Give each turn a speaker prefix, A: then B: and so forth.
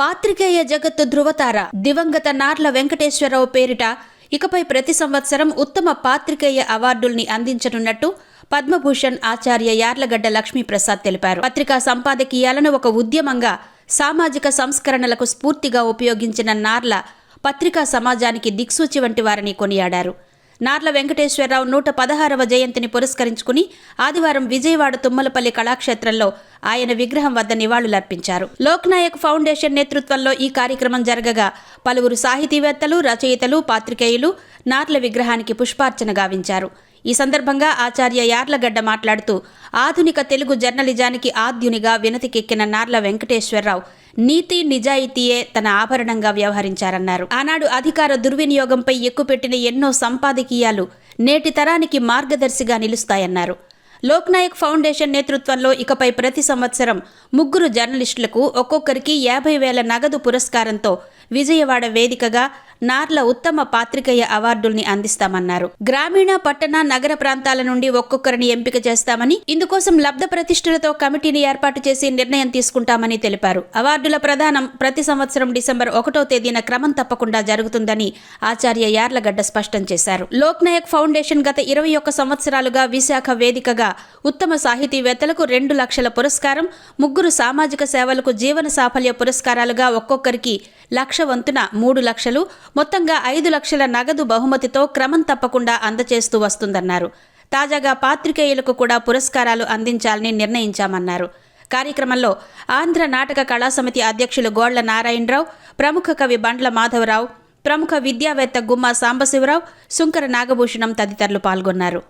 A: పాత్రికేయ జగత్తు ధృవతార దివంగత నార్ల వెంకటేశ్వరరావు పేరిట ఇకపై ప్రతి సంవత్సరం ఉత్తమ పాత్రికేయ అవార్డుల్ని అందించనున్నట్టు పద్మభూషణ్ ఆచార్య యార్లగడ్డ లక్ష్మీప్రసాద్ తెలిపారు. పత్రికా సంపాదకీయాలను ఒక ఉద్యమంగా సామాజిక సంస్కరణలకు స్ఫూర్తిగా ఉపయోగించిన నార్ల పత్రికా సమాజానికి దిక్సూచి వంటి వారని కొనియాడారు. నార్ల వెంకటేశ్వరరావు నూట పదహారవ జయంతిని పురస్కరించుకుని ఆదివారం విజయవాడ తుమ్మలపల్లి కళాక్షేత్రంలో ఆయన విగ్రహం వద్ద నివాళులర్పించారు. లోక్నాయక్ ఫౌండేషన్ నేతృత్వంలో ఈ కార్యక్రమం జరగగా పలువురు సాహితీవేత్తలు రచయితలు పాత్రికేయులు నార్ల విగ్రహానికి పుష్పార్చన గావించారు. ఈ సందర్భంగా ఆచార్య యార్లగడ్డ మాట్లాడుతూ ఆధునిక తెలుగు జర్నలిజానికి ఆద్యునిగా వినతికెక్కిన నార్ల వెంకటేశ్వరరావు నీతి నిజాయితీయే తన ఆభరణంగా వ్యవహరించారన్నారు. ఆనాడు అధికార దుర్వినియోగంపై ఎక్కుపెట్టిన ఎన్నో సంపాదకీయాలు నేటి తరానికి మార్గదర్శిగా నిలుస్తాయన్నారు. లోక్నాయక్ ఫౌండేషన్ నేతృత్వంలో ఇకపై ప్రతి సంవత్సరం ముగ్గురు జర్నలిస్టులకు ఒక్కొక్కరికి యాభై వేల నగదు పురస్కారంతో విజయవాడ వేదికగా నార్ల ఉత్తమ పాత్రికేయ అవార్డుల్ని అందిస్తామన్నారు. గ్రామీణ పట్టణ నగర ప్రాంతాల నుండి ఒక్కొక్కరిని ఎంపిక చేస్తామని ఇందుకోసం లబ్ధ ప్రతిష్ఠలతో కమిటీని ఏర్పాటు చేసి నిర్ణయం తీసుకుంటామని తెలిపారు. అవార్డుల ప్రదానం ప్రతి సంవత్సరం డిసెంబర్ ఒకటో తేదీన క్రమం తప్పకుండా జరుగుతుందని ఆచార్య యార్లగడ్డ స్పష్టం చేశారు. లోక్నాయక్ ఫౌండేషన్ గత ఇరవై ఒక్క సంవత్సరాలుగా విశాఖ వేదికగా ఉత్తమ సాహితీవేత్తలకు రెండు లక్షల పురస్కారం ముగ్గురు సామాజిక సేవలకు జీవన సాఫల్య పురస్కారాలుగా ఒక్కొక్కరికి లక్ష వంతున మూడు లక్షలు మొత్తంగా ఐదు లక్షల నగదు బహుమతితో క్రమం తప్పకుండా అందచేస్తూ వస్తుందన్నారు. తాజాగా పాత్రికేయులకు కూడా పురస్కారాలు అందించాలని నిర్ణయించామన్నారు. కార్యక్రమంలో ఆంధ్ర నాటక కళాసమితి అధ్యక్షులు గోళ్ళ నారాయణరావు ప్రముఖ కవి బండ్ల మాధవరావు ప్రముఖ విద్యావేత్త గుమ్మ సాంబశివరావు సుంకర నాగభూషణం తదితరులు పాల్గొన్నారు.